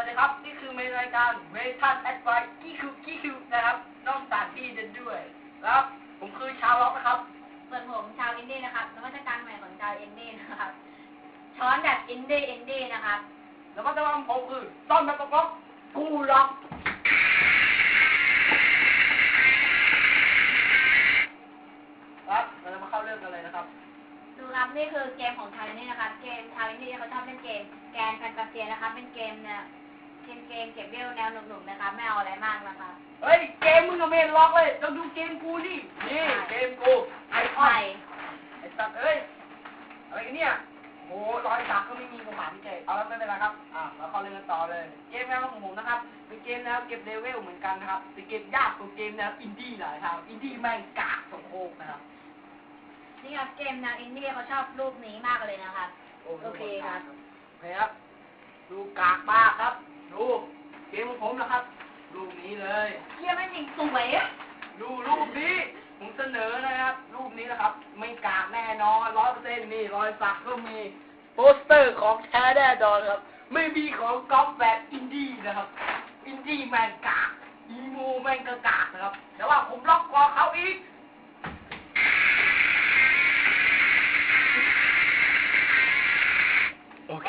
วัสดีครับ นี่คือเมนรายการเวทันแอดไวกี้คิวกี้คิวนะครับนอกสถานที่เดินด้วยแล้วผมคือชาวล็อกนะครับส่วนผมชาวอินดี้นะครับนวัตกรรมใหม่ของชาวอินดี้นะครับช้อนแบบอินดี้อินดี้นะครับแล้วก็จะว่าผมคือซ่อนแบบป๊อกๆกูล็อกครับเราจะมาเข้าเรื่องกันเลยนะครับดูครับนี่คือเกมของชาวอินดี้นะครับ เกมชาวอินดี้เขาชอบเล่นเกม แกนแฟนตาเซียนะครับ เป็นเกมเนี่ย เกมเกมเก็บเวลแนวหนุกๆนะครับไม่เอาอะไรมากนะครับเฮ้ยเกมมึงกับเมนล็อกเลยต้องดูเกมกูดินี่เกมกูไอคอไข่นไอสัตว์เอ้ยอะไรกันเนี่ยโอ้รอยสักก็ไม่มีผมหาพี่เจเอาแล้วไม่เป็นไรครับอะเราเข้าเรื่องกันต่อเลย เกมแนวของผมนะครับเป็นเกมแนวเก็บเลเวลเหมือนกันนะครับเป็นเกมยากกว่าเกมแนวอินดี้หลายครับอินดี้แม่งกากสมโคกนะครับนี่ครับเกมแนวอินดี้เขาชอบรูปนี้มากเลยนะครับโอเคครับโอเคครับดูกากมากครับดู เกมของผมนะครับ รูปนี้เลย เยี่ยมจริงสวยดูรูปนี้ ผมเสนอนะครับ รูปนี้นะครับ ไม่กากแน่นอนร้อยเปอซนนี่รอยสักก็มี โปสเตอร์ของแท้แน่นอนครับ ไม่มีของก๊อฟแบบอินดี้นะครับ อินดี้แมงกากอีโมแมงกะกากนะครับ แต่ว่าผมล็อกคอเขาอีกโอเค